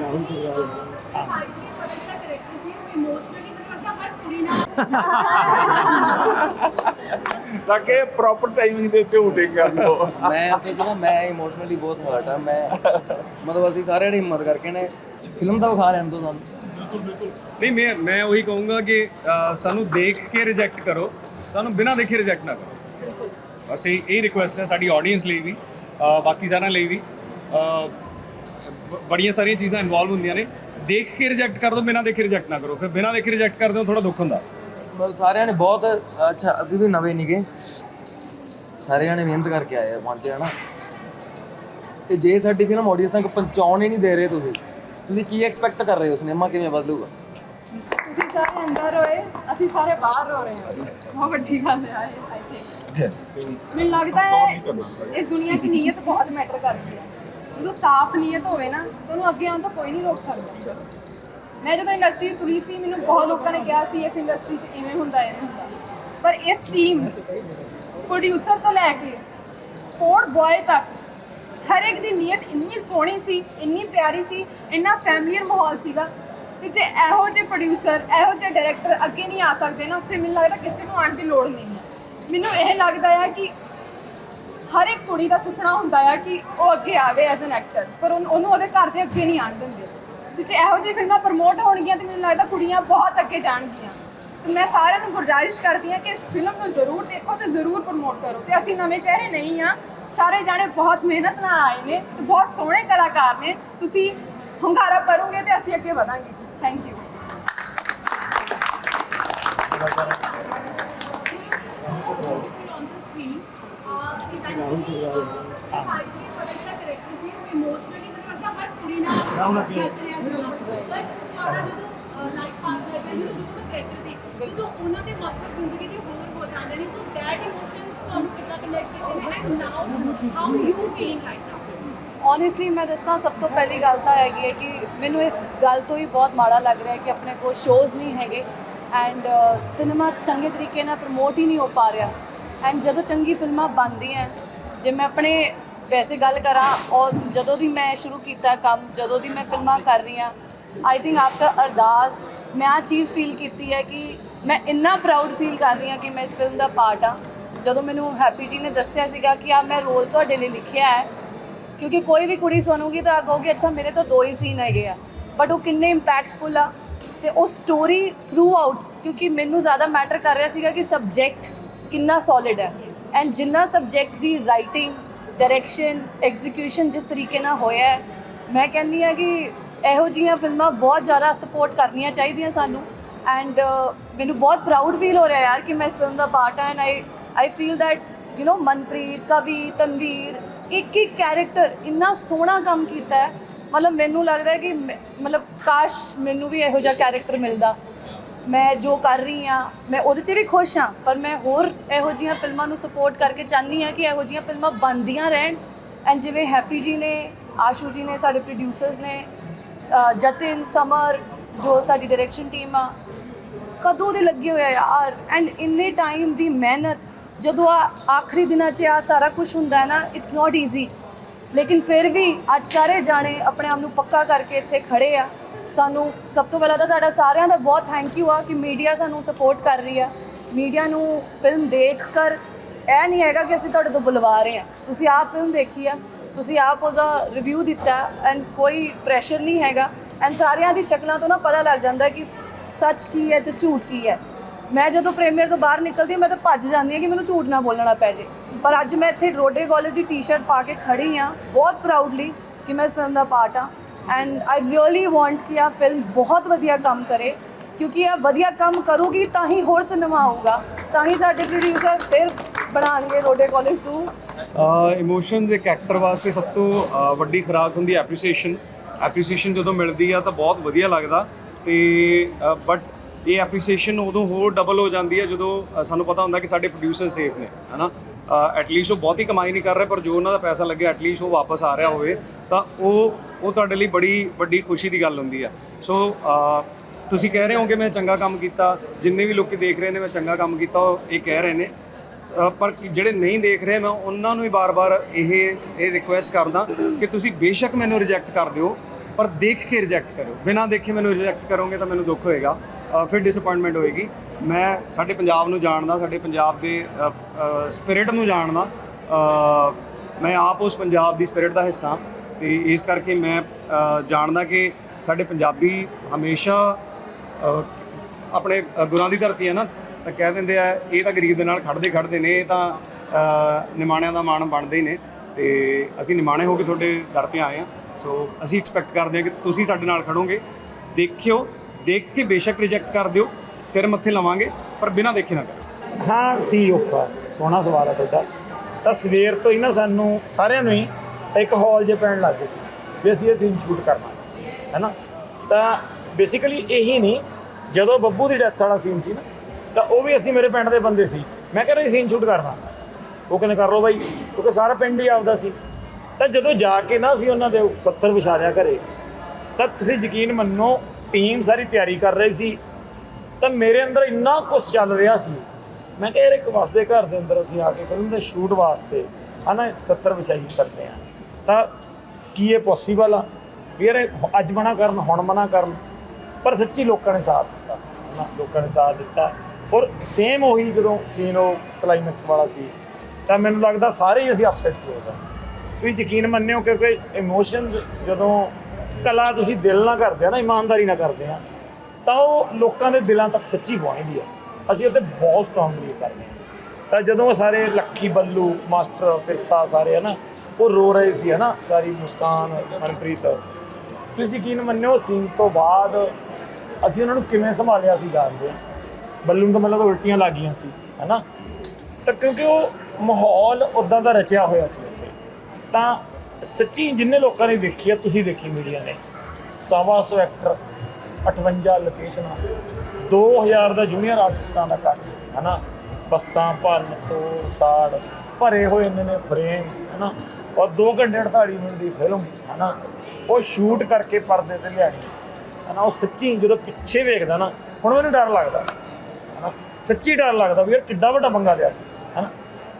ਤਾਂ ਕਿ proper timing ਦੇ ਉੱਤੇ ਸ਼ੂਟਿੰਗ ਕਰ ਲਓ ਮੈਂ ਅਸਲ 'ਚ ਨਾ ਮੈਂ ਇਮੋਸ਼ਨਲੀ ਬਹੁਤ ਹਰਟ ਆ ਮੈਂ ਮਤਲਬ ਅਸੀਂ ਸਾਰਿਆਂ ਨੇ ਹਿੰਮਤ ਕਰਕੇ ਨੇ ਫਿਲਮ ਦਾ ਵਿਖਾ ਲੈਣ ਤੋਂ ਸਾਨੂੰ। ਨਹੀਂ ਮੈਂ ਮੈਂ ਉਹੀ ਕਹੂੰਗਾ ਕਿ ਸਾਨੂੰ ਦੇਖ ਕੇ ਰਿਜੈਕਟ ਕਰੋ ਸਾਨੂੰ ਬਿਨਾਂ ਦੇਖੇ ਰਿਜੈਕਟ ਨਾ ਕਰੋ। ਬਸ ਇਹ ਇਹ ਰਿਕੁਐਸਟ ਹੈ ਸਾਡੀ ਆਡੀਅנס ਲਈ ਵੀ ਬਾਕੀ ਸਾਰਿਆਂ ਲਈ ਵੀ। ਬੜੀਆਂ ਸਾਰੀਆਂ ਚੀਜ਼ਾਂ ਇਨਵੋਲਵ ਹੁੰਦੀਆਂ ਨੇ। ਦੇਖ ਕੇ ਰਿਜੈਕਟ ਕਰ ਦਿਓ ਬਿਨਾਂ ਦੇਖੇ ਰਿਜੈਕਟ ਨਾ ਕਰੋ। ਫਿਰ ਬਿਨਾਂ ਦੇਖੇ ਰਿਜੈਕਟ ਕਰਦੇ ਹੋ ਥੋੜਾ ਦੁੱਖ ਹੁੰਦਾ। ਮਤਲਬ ਸਾਰਿਆਂ ਨੇ ਬਹੁਤ ਅੱਛਾ ਅਸੀਂ ਵੀ ਨਵੇਂ ਨਹੀਂਗੇ ਸਾਰਿਆਂ ਨੇ ਮਿਹਨਤ ਕਰਕੇ ਆਏ ਆ ਪਹੁੰਚੇ ਹਨਾ ਤੇ ਜੇ ਸਾਡੀ ਫਿਲਮ ਆਡੀਅנס ਤੱਕ ਪਹੁੰਚਾਉਣ ਹੀ ਨਹੀਂ ਦੇ ਰਹੇ ਤੁਸੀਂ ਤੁਸੀਂ ਕੀ ਐਕਸਪੈਕਟ ਕਰ ਰਹੇ ਹੋ? ਸਿਨੇਮਾ ਕਿਵੇਂ ਬਦਲੂਗਾ? ਤੁਸੀਂ ਸਾਰੇ ਅੰਦਰ ਹੋਏ ਅਸੀਂ ਸਾਰੇ ਬਾਹਰ ਹੋ ਰਹੇ ਹਾਂ। ਬਹੁਤ ਵੱਡੀ ਗੱਲ ਹੈ ਆਈ ਥਿੰਕ ਮੈਨੂੰ ਲੱਗਦਾ ਹੈ ਇਸ ਦੁਨੀਆ 'ਚ ਨੀਅਤ ਬਹੁਤ ਮੈਟਰ ਕਰਦੀ ਹੈ। ਜਦੋਂ ਸਾਫ਼ ਨੀਅਤ ਹੋਵੇ ਨਾ ਤਾਂ ਉਹਨੂੰ ਅੱਗੇ ਆਉਣ ਤੋਂ ਕੋਈ ਨਹੀਂ ਰੋਕ ਸਕਦਾ। ਮੈਂ ਜਦੋਂ ਇੰਡਸਟਰੀ ਤੁਰੀ ਸੀ, ਮੈਨੂੰ ਬਹੁਤ ਲੋਕਾਂ ਨੇ ਕਿਹਾ ਸੀ, ਇਸ ਇੰਡਸਟਰੀ 'ਚ ਇਵੇਂ ਹੁੰਦਾ ਐਵੇਂ ਹੁੰਦਾ। ਪਰ ਇਸ ਟੀਮ 'ਚ ਪ੍ਰੋਡਿਊਸਰ ਤੋਂ ਲੈ ਕੇ ਸਪੋਰਟ ਬॉय ਤੱਕ ਹਰ ਇੱਕ ਦੀ ਨੀਅਤ ਇੰਨੀ ਸੋਹਣੀ ਸੀ, ਇੰਨੀ ਪਿਆਰੀ ਸੀ, ਇੰਨਾ ਫੈਮਲੀਅਰ ਮਾਹੌਲ ਸੀਗਾ ਤੇ ਜੇ ਇਹੋ ਜਿਹੇ ਪ੍ਰੋਡਿਊਸਰ ਇਹੋ ਜਿਹੇ ਡਾਇਰੈਕਟਰ ਅੱਗੇ ਨਹੀਂ ਆ ਸਕਦੇ ਨਾ, ਫਿਰ ਮੈਨੂੰ ਲੱਗਦਾ ਕਿਸੇ ਨੂੰ ਆਉਣ ਦੀ ਲੋੜ ਨਹੀਂ ਹੈ। ਮੈਨੂੰ ਇਹ ਲੱਗਦਾ ਹੈ ਕਿ ਹਰ ਇੱਕ ਕੁੜੀ ਦਾ ਸੁਪਨਾ ਹੁੰਦਾ ਆ ਕਿ ਉਹ ਅੱਗੇ ਆਵੇ ਐਜ਼ ਐਨ ਐਕਟਰ ਪਰ ਉਹਨ- ਉਹਨੂੰ ਉਹਦੇ ਘਰ ਦੇ ਅੱਗੇ ਨਹੀਂ ਆਣ ਦਿੰਦੇ। ਤੇ ਜੇ ਇਹੋ ਜਿਹੀ ਫਿਲਮਾਂ ਪ੍ਰਮੋਟ ਹੋਣਗੀਆਂ ਤੇ ਮੈਨੂੰ ਲੱਗਦਾ ਕੁੜੀਆਂ ਬਹੁਤ ਅੱਗੇ ਜਾਣਗੀਆਂ। ਤੇ ਮੈਂ ਸਾਰਿਆਂ ਨੂੰ ਗੁਜ਼ਾਰਿਸ਼ ਕਰਦੀ ਹਾਂ ਕਿ ਇਸ ਫਿਲਮ ਨੂੰ ਜ਼ਰੂਰ ਦੇਖੋ ਤੇ ਜ਼ਰੂਰ ਪ੍ਰਮੋਟ ਕਰੋ। ਤੇ ਅਸੀਂ ਨਵੇਂ ਚਿਹਰੇ ਨਹੀਂ ਆ ਸਾਰੇ ਜਾਣੇ ਬਹੁਤ ਮਿਹਨਤ ਨਾਲ ਆਏ ਨੇ ਤੇ ਬਹੁਤ ਸੋਹਣੇ ਕਲਾਕਾਰ ਨੇ। ਤੁਸੀਂ ਹੁੰਗਾਰਾ ਭਰੋਗੇ ਤੇ ਅਸੀਂ ਅੱਗੇ ਵਧਾਂਗੇ। ਥੈਂਕ ਯੂ ਰਾਹੁਲ ਜਗਰਾਜ ਉਹਨਾਂ ਦੇ ਮਕਸਦ ਜ਼ਿੰਦਗੀ ਦੇ ਹੋਰ ਹੋ ਜਾਂਦੇ ਨੇ ਸੋ ਦੈਟ ਇਮੋਸ਼ਨ ਤੁਹਾਨੂੰ ਕਿੰਨਾ ਕਨੈਕਟ ਕੀਤੇ ਨੇ and now how you feeling like now honestly ਮੈਂ ਦੱਸਾਂ, ਸਭ ਤੋਂ ਪਹਿਲੀ ਗੱਲ ਤਾਂ ਹੈਗੀ ਹੈ ਕਿ ਮੈਨੂੰ ਇਸ ਗੱਲ ਤੋਂ ਹੀ ਬਹੁਤ ਮਾੜਾ ਲੱਗ ਰਿਹਾ ਹੈ ਕਿ ਆਪਣੇ ਕੋਲ ਸ਼ੋਜ਼ ਨਹੀਂ ਹੈਗੇ ਐਂਡ ਸਿਨੇਮਾ ਚੰਗੇ ਤਰੀਕੇ ਨਾਲ ਪ੍ਰਮੋਟ ਹੀ ਨਹੀਂ ਹੋ ਪਾ ਰਿਹਾ। ਐਂਡ ਜਦੋਂ ਚੰਗੀ ਫਿਲਮਾਂ ਬਣਦੀਆਂ, ਜੇ ਮੈਂ ਆਪਣੇ ਵੈਸੇ ਗੱਲ ਕਰਾਂ, ਔਰ ਜਦੋਂ ਦੀ ਮੈਂ ਸ਼ੁਰੂ ਕੀਤਾ ਕੰਮ, ਜਦੋਂ ਦੀ ਮੈਂ ਫਿਲਮਾਂ ਕਰ ਰਹੀ ਹਾਂ ਆਈ ਥਿੰਕ ਆਫਟਰ ਅਰਦਾਸ, ਮੈਂ ਆ ਚੀਜ਼ ਫੀਲ ਕੀਤੀ ਹੈ ਕਿ ਮੈਂ ਇੰਨਾ ਪ੍ਰਾਊਡ ਫੀਲ ਕਰ ਰਹੀ ਹਾਂ ਕਿ ਮੈਂ ਇਸ ਫਿਲਮ ਦਾ ਪਾਰਟ ਹਾਂ। ਜਦੋਂ ਮੈਨੂੰ ਹੈਪੀ ਜੀ ਨੇ ਦੱਸਿਆ ਸੀਗਾ ਕਿ ਆ ਮੈਂ ਰੋਲ ਤੁਹਾਡੇ ਲਈ ਲਿਖਿਆ ਹੈ, ਕਿਉਂਕਿ ਕੋਈ ਵੀ ਕੁੜੀ ਸੁਣੂਗੀ ਤਾਂ ਕਹੋਗੇ, ਅੱਛਾ, ਮੇਰੇ ਤਾਂ ਦੋ ਹੀ ਸੀਨ ਹੈਗੇ ਆ। ਬਟ ਉਹ ਕਿੰਨੇ ਇੰਪੈਕਟਫੁਲ ਆ। ਤੇ ਉਹ ਸਟੋਰੀ ਥਰੂ ਆਊਟ ਕਿਉਂਕਿ ਮੈਨੂੰ ਜ਼ਿਆਦਾ ਮੈਟਰ ਕਰ ਰਿਹਾ ਸੀਗਾ ਕਿ ਸਬਜੈਕਟ ਕਿੰਨਾ ਸੋਲਿਡ ਹੈ। ਐਂਡ ਜਿੰਨਾ ਸਬਜੈਕਟ ਦੀ ਰਾਈਟਿੰਗ ਡਾਇਰੈਕਸ਼ਨ ਐਗਜ਼ੀਕਿਊਸ਼ਨ ਜਿਸ ਤਰੀਕੇ ਨਾਲ ਹੋਇਆ ਹੈ, ਮੈਂ ਕਹਿੰਦੀ ਆ ਕਿ ਇਹੋ ਜੀਆਂ ਫਿਲਮਾਂ ਬਹੁਤ ਜ਼ਿਆਦਾ ਸਪੋਰਟ ਕਰਨੀਆਂ ਚਾਹੀਦੀਆਂ ਸਾਨੂੰ। ਐਂਡ ਮੈਨੂੰ ਬਹੁਤ ਪ੍ਰਾਊਡ ਫੀਲ ਹੋ ਰਿਹਾ ਯਾਰ ਕਿ ਮੈਂ ਇਸ ਫਿਲਮ ਦਾ ਪਾਰਟ ਹਾਂ and I I feel that you know Manpreet, Kavi, Tanveer, ਇੱਕ ਇੱਕ ਕੈਰੈਕਟਰ ਇੰਨਾ ਸੋਹਣਾ ਕੰਮ ਕੀਤਾ ਹੈ। ਮਤਲਬ ਮੈਨੂੰ ਲੱਗਦਾ ਹੈ ਕਿ ਮੈਂ- ਮਤਲਬ ਕਾਸ਼ ਮੈਨੂੰ ਵੀ ਇਹੋ ਜਿਹਾ ਕੈਰੈਕਟਰ ਮਿਲਦਾ। ਮੈਂ ਜੋ ਕਰ ਰਹੀ ਹਾਂ, ਮੈਂ ਉਹਦੇ 'ਚ ਵੀ ਖੁਸ਼ ਹਾਂ, ਪਰ ਮੈਂ ਹੋਰ ਇਹੋ ਜਿਹੀਆਂ ਫਿਲਮਾਂ ਨੂੰ ਸਪੋਰਟ ਕਰਕੇ ਚਾਹਨੀ ਹਾਂ ਕਿ ਇਹੋ ਜਿਹੀਆਂ ਫਿਲਮਾਂ ਬਣਦੀਆਂ ਰਹਿਣ। ਐਂਡ ਜਿਵੇਂ ਹੈਪੀ ਜੀ ਨੇ, ਆਸ਼ੂ ਜੀ ਨੇ, ਸਾਡੇ ਪ੍ਰੋਡਿਊਸਰਸ ਨੇ ਜਤਿਨ, ਸਮਰ, ਜੋ ਸਾਡੀ ਡਾਇਰੈਕਸ਼ਨ ਟੀਮ ਆ, ਕਦੋਂ ਦੇ ਲੱਗੇ ਹੋਏ ਆ ਯਾਰ? ਐਂਡ ਇੰਨੇ ਟਾਈਮ ਦੀ ਮਿਹਨਤ, ਜਦੋਂ ਆ ਆਖਰੀ ਦਿਨਾਂ 'ਚ ਆ ਸਾਰਾ ਕੁਝ ਹੁੰਦਾ ਹੈ ਨਾ ਇਟਸ ਨਾਟ ਈਜ਼ੀ ਲੇਕਿਨ ਫਿਰ ਵੀ ਅੱਜ ਸਾਰੇ ਜਾਣੇ ਆਪਣੇ ਆਪ ਨੂੰ ਪੱਕਾ ਕਰਕੇ ਇੱਥੇ ਖੜੇ ਆ। ਸਾਨੂੰ ਸਭ ਤੋਂ ਪਹਿਲਾਂ ਤਾਂ ਤੁਹਾਡਾ ਸਾਰਿਆਂ ਦਾ ਬਹੁਤ ਥੈਂਕ ਯੂ ਆ ਕਿ ਮੀਡੀਆ ਸਾਨੂੰ ਸਪੋਰਟ ਕਰ ਰਹੀ ਆ। ਮੀਡੀਆ ਨੂੰ ਫਿਲਮ ਦੇਖ ਕਰ ਇਹ ਨਹੀਂ ਹੈਗਾ ਕਿ ਅਸੀਂ ਤੁਹਾਡੇ ਤੋਂ ਬੁਲਵਾ ਰਹੇ ਆ। ਤੁਸੀਂ ਆਪ ਫਿਲਮ ਦੇਖੀ ਆ, ਤੁਸੀਂ ਆਪ ਉਹਦਾ ਰਿਵਿਊ ਦਿੱਤਾ ਐਂਡ ਕੋਈ ਪ੍ਰੈਸ਼ਰ ਨਹੀਂ ਹੈਗਾ ਐਂਡ ਸਾਰਿਆਂ ਦੀ ਸ਼ਕਲਾਂ ਤੋਂ ਨਾ ਪਤਾ ਲੱਗ ਜਾਂਦਾ ਕਿ ਸੱਚ ਕੀ ਹੈ ਤੇ ਝੂਠ ਕੀ ਹੈ। ਮੈਂ ਜਦੋਂ ਪ੍ਰੀਮੀਅਰ ਤੋਂ ਬਾਹਰ ਨਿਕਲਦੀ ਹਾਂ, ਮੈਂ ਤਾਂ ਭੱਜ ਜਾਂਦੀ ਹਾਂ ਕਿ ਮੈਨੂੰ ਝੂਠ ਨਾ ਬੋਲਣਾ ਪੈ ਜੇ। ਪਰ ਅੱਜ ਮੈਂ ਇੱਥੇ ਰੋਡੇ ਕਾਲਜ ਦੀ ਟੀ-ਸ਼ਰਟ ਪਾ ਕੇ ਖੜੀ ਹਾਂ, ਬਹੁਤ ਪ੍ਰਾਊਡਲੀ ਕਿ ਮੈਂ ਇਸ ਫਿਲਮ ਦਾ ਪਾਰਟ ਹਾਂ। ਐਂਡ ਆਈ ਰੀਅਲੀ ਵਾਂਟ ਕਿ ਆਹ ਫਿਲਮ ਬਹੁਤ ਵਧੀਆ ਕੰਮ ਕਰੇ ਕਿਉਂਕਿ ਇਹ ਵਧੀਆ ਕੰਮ ਕਰੂਗੀ ਤਾਂ ਹੀ ਹੋਰ ਸਿਨੇਮਾ ਆਊਗਾ ਤਾਂ ਹੀ ਸਾਡੇ ਪ੍ਰੋਡਿਊਸਰ ਫਿਰ ਬਣਾਉਣਗੇ ਰੋਡੇ ਕਾਲਜ 2 ਇਮੋਸ਼ਨਸ ਇੱਕ ਐਕਟਰ ਵਾਸਤੇ ਸਭ ਤੋਂ ਵੱਡੀ ਖੁਰਾਕ ਹੁੰਦੀ ਹੈ ਐਪਰੀਸੀਏਸ਼ਨ ਐਪਰੀਸੀਏਸ਼ਨ ਜਦੋਂ ਮਿਲਦੀ ਆ ਤਾਂ ਬਹੁਤ ਵਧੀਆ ਲੱਗਦਾ ਤੇ ਬਟ ਇਹ ਐਪਰੀਸੀਏਸ਼ਨ ਉਦੋਂ ਹੋਰ ਡਬਲ ਹੋ ਜਾਂਦੀ ਹੈ ਜਦੋਂ ਸਾਨੂੰ ਪਤਾ ਹੁੰਦਾ ਕਿ ਸਾਡੇ ਪ੍ਰੋਡਿਊਸਰ ਸੇਫ ਨੇ ਹਨਾ ਐਟਲੀਸਟ ਉਹ ਬਹੁਤੀ ਕਮਾਈ ਨਹੀਂ ਕਰ ਰਹੇ ਪਰ ਜੋ ਉਹਨਾਂ ਦਾ ਪੈਸਾ ਲੱਗਿਆ ਐਟਲੀਸਟ ਉਹ ਵਾਪਸ ਆ ਰਿਹਾ ਹੋਵੇ ਤਾਂ ਉਹ ਉਹ ਤੁਹਾਡੇ ਲਈ ਬੜੀ ਵੱਡੀ ਖੁਸ਼ੀ ਦੀ ਗੱਲ ਹੁੰਦੀ ਆ। ਸੋ ਤੁਸੀਂ ਕਹਿ ਰਹੇ ਹੋ ਕਿ ਮੈਂ ਚੰਗਾ ਕੰਮ ਕੀਤਾ, ਜਿੰਨੇ ਵੀ ਲੋਕੀ ਦੇਖ ਰਹੇ ਨੇ ਮੈਂ ਚੰਗਾ ਕੰਮ ਕੀਤਾ, ਉਹ ਇਹ ਕਹਿ ਰਹੇ ਨੇ। ਪਰ ਜਿਹੜੇ ਨਹੀਂ ਦੇਖ ਰਹੇ, ਮੈਂ ਉਹਨਾਂ ਨੂੰ ਹੀ ਬਾਰ-ਬਾਰ ਇਹ ਇਹ ਰਿਕੁਐਸਟ ਕਰਦਾ ਕਿ ਤੁਸੀਂ ਬੇਸ਼ੱਕ ਮੈਨੂੰ ਰਿਜੈਕਟ ਕਰ ਦਿਓ, ਪਰ ਦੇਖ ਕੇ ਰਿਜੈਕਟ ਕਰੋ ਬਿਨਾਂ ਦੇਖੇ ਮੈਨੂੰ ਰਿਜੈਕਟ ਕਰੋਗੇ ਤਾਂ ਮੈਨੂੰ ਦੁੱਖ ਹੋਏਗਾ ਫਿਰ ਡਿਸਪਾਇੰਟਮੈਂਟ ਹੋਏਗੀ। ਮੈਂ ਸਾਡੇ ਪੰਜਾਬ ਨੂੰ ਜਾਣਦਾ, ਸਾਡੇ ਪੰਜਾਬ ਦੇ ਸਪਿਰਿਟ ਨੂੰ ਜਾਣਦਾ। ਮੈਂ ਆਪ ਉਸ ਪੰਜਾਬ ਦੀ ਸਪਿਰਿਟ ਦਾ ਹਿੱਸਾ। ਤੇ ਇਸ ਕਰਕੇ ਮੈਂ ਜਾਣਦਾ ਕਿ ਸਾਡੇ ਪੰਜਾਬੀ ਹਮੇਸ਼ਾ ਆਪਣੇ ਗੁਰਾਂ ਦੀ ਧਰਤੀ ਹੈ ਨਾ, ਤਾਂ ਕਹਿ ਦਿੰਦੇ ਆ, ਇਹ ਤਾਂ ਗਰੀਬ ਦੇ ਨਾਲ ਖੜਦੇ ਖੜਦੇ ਨੇ, ਇਹ ਤਾਂ ਨਿਮਾਣਿਆਂ ਦਾ ਮਾਣ ਬਣਦੇ ਹੀ ਨੇ। ਤੇ ਅਸੀਂ ਨਿਮਾਣੇ ਹੋ ਕੇ ਤੁਹਾਡੇ ਦਰ ਤੇ ਆਏ ਆ ਸੋ ਅਸੀਂ ਐਕਸਪੈਕਟ ਕਰਦੇ ਹਾਂ ਕਿ ਤੁਸੀਂ ਸਾਡੇ ਨਾਲ ਖੜੋਗੇ। ਦੇਖਿਓ, ਦੇਖ ਕੇ ਬੇਸ਼ੱਕ ਰਿਜੈਕਟ ਕਰ ਦਿਓ, ਸਿਰ ਮੱਥੇ ਲਵਾਂਗੇ, ਪਰ ਬਿਨਾਂ ਦੇਖੇ ਨਾ ਕਰੋ। ਹਾਂ, ਸੀ ਔਖਾ, ਸੋਹਣਾ ਸਵਾਲ ਹੈ ਤੁਹਾਡਾ। ਤਾਂ ਸਵੇਰ ਤੋਂ ਹੀ ਨਾ ਸਾਨੂੰ ਸਾਰਿਆਂ ਨੂੰ ਹੀ ਇੱਕ ਹਾਲ ਜੇ ਪੈਣ ਲੱਗ ਗਏ ਸੀ ਵੀ ਅਸੀਂ ਇਹ ਸੀਨ ਸ਼ੂਟ ਕਰਨਾ ਹੈ ਨਾ ਤਾਂ ਬੇਸਿਕਲੀ ਇਹੀ ਨਹੀਂ, ਜਦੋਂ ਬੱਬੂ ਦੀ ਡੈਥ ਵਾਲਾ ਸੀਨ ਸੀ ਨਾ, ਤਾਂ ਉਹ ਵੀ ਅਸੀਂ ਮੇਰੇ ਪਿੰਡ ਦੇ ਬੰਦੇ ਸੀ। ਮੈਂ ਕਿਹਾ ਰਹੀ ਸੀਨ ਸ਼ੂਟ ਕਰਨਾ। ਉਹ ਕਹਿੰਦੇ, ਕਰ ਲਓ ਬਾਈ। ਕਿਉਂਕਿ ਸਾਰਾ ਪਿੰਡ ਹੀ ਆਪਦਾ ਸੀ। ਤਾਂ ਜਦੋਂ ਜਾ ਕੇ ਨਾ ਅਸੀਂ ਉਹਨਾਂ ਦੇ 70 ਵਿਛਾਰਿਆ ਘਰੇ, ਤਾਂ ਤੁਸੀਂ ਯਕੀਨ ਮੰਨੋ ਟੀਮ ਸਾਰੀ ਤਿਆਰੀ ਕਰ ਰਹੀ ਸੀ। ਤਾਂ ਮੇਰੇ ਅੰਦਰ ਇੰਨਾ ਕੁਝ ਚੱਲ ਰਿਹਾ ਸੀ। ਮੈਂ ਕਿਹਾ, ਯਾਰ ਇੱਕ ਵਸਦੇ ਘਰ ਦੇ ਅੰਦਰ ਅਸੀਂ ਆ ਕੇ ਫਿਲਮ ਦੇ ਸ਼ੂਟ ਵਾਸਤੇ, ਹਨਾ 70 ਵਿਛਾਈ ਕਰਦੇ ਆ। ਤਾਂ ਕੀ ਇਹ ਪੋਸੀਬਲ ਆ? ਵੀ ਯਾਰ ਇਹ ਅੱਜ ਮਨਾ ਕਰਨ, ਹੁਣ ਮਨਾ ਕਰਨ, ਪਰ ਸੱਚੀ ਲੋਕਾਂ ਨੇ ਸਾਥ ਦਿੱਤਾ। ਹਨਾ, ਲੋਕਾਂ ਨੇ ਸਾਥ ਦਿੱਤਾ। ਔਰ ਸੇਮ ਉਹੀ ਜਦੋਂ ਸੀਨ ਉਹ ਕਲਾਈਮੈਕਸ ਵਾਲਾ ਸੀ, ਤਾਂ ਮੈਨੂੰ ਲੱਗਦਾ ਸਾਰੇ ਹੀ ਅਸੀਂ ਅਪਸੈਟ ਹੋ ਗਏ। ਤੁਸੀਂ ਯਕੀਨ ਮੰਨਿਓ ਕਿਉਂਕਿ ਇਮੋਸ਼ਨਸ ਜਦੋਂ ਕਲਾ ਤੁਸੀਂ ਦਿਲ ਨਾਲ ਕਰਦੇ ਆ ਨਾ, ਇਮਾਨਦਾਰੀ ਨਾਲ ਕਰਦੇ ਆ, ਤਾਂ ਉਹ ਲੋਕਾਂ ਦੇ ਦਿਲਾਂ ਤੱਕ ਸੱਚੀ ਪਹੁੰਚਦੀ ਆ। ਅਸੀਂ ਉੱਤੇ ਬਹੁਤ ਸਟਰੋਂਗ ਬਲੀਵ ਕਰਦੇ ਹਾਂ ਤਾਂ ਜਦੋਂ ਸਾਰੇ ਲੱਖੀ ਬੱਲੂ, ਮਾਸਟਰ ਕਿਰਤਾ ਸਾਰੇ ਹਨਾ ਉਹ ਰੋ ਰਹੇ ਸੀ, ਹਨਾ? ਸਾਰੀ ਮੁਸਕਾਨ, ਮਨਪ੍ਰੀਤ। ਤੁਸੀਂ ਯਕੀਨ ਮੰਨਿਓ ਸੀਨ ਤੋਂ ਬਾਅਦ ਅਸੀਂ ਉਹਨਾਂ ਨੂੰ ਕਿਵੇਂ ਸੰਭਾਲਿਆ ਸੀ ਜਾਣਦੇ ਹਾਂ ਬੱਲੂ ਨੂੰ ਤਾਂ ਮਤਲਬ ਉਲਟੀਆਂ ਲੱਗ ਗਈਆਂ ਸੀ, ਹਨਾ? ਤਾਂ ਕਿਉਂਕਿ ਉਹ ਮਾਹੌਲ ਉਦਾਂ ਦਾ ਰਚਿਆ ਹੋਇਆ ਸੀ ਉੱਥੇ ਤਾਂ ਸੱਚੀ ਜਿੰਨੇ ਲੋਕਾਂ ਨੇ ਦੇਖੀ ਆ, ਤੁਸੀਂ ਦੇਖੀ ਮੀਡੀਆ ਨੇ। ਸਵਾ ਸੌ ਐਕਟਰ 58 ਲੋਕੇਸ਼ਨਾਂ 2000 ਦਾ ਜੂਨੀਅਰ ਆਰਟਿਸਟਾਂ ਦਾ ਕੱਟ ਹਨਾ? ਬੱਸਾਂ ਭੰਨ ਤੋੜ ਸਾੜ ਭਰੇ ਹੋਏ ਨੇ ਨੇ ਫਰੇਮ ਹਨਾ? ਔਰ 2 ਘੰਟੇ 48 ਮਿੰਟ ਦੀ ਫਿਲਮ ਹਨਾ, ਉਹ ਸ਼ੂਟ ਕਰਕੇ ਪਰਦੇ ਤੇ ਲਿਆਣੀ ਹਨਾ, ਉਹ ਸੱਚੀ ਜਦੋਂ ਪਿੱਛੇ ਵੇਖਦਾ ਨਾ, ਹੁਣ ਮੈਨੂੰ ਡਰ ਲੱਗਦਾ, ਹਨਾ, ਸੱਚੀ ਡਰ ਲੱਗਦਾ ਵੀ ਯਾਰ ਕਿੱਡਾ ਵੱਡਾ ਪੰਗਾ ਲਿਆ ਸੀ, ਹਨਾ,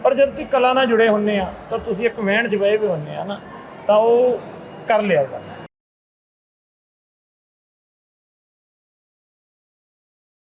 ਪਰ ਜਦ ਤੁਸੀਂ ਕਲਾ ਨਾਲ ਜੁੜੇ ਹੁੰਨੇ ਆ, ਤਾਂ ਤੁਸੀਂ ਇੱਕ ਵਹਿਣ ਚ ਬਹਿ ਵੀ ਹੁੰਨੇ ਆ ਨਾ ਤਾਂ ਉਹ ਕਰ ਲਿਆ ਬਸ।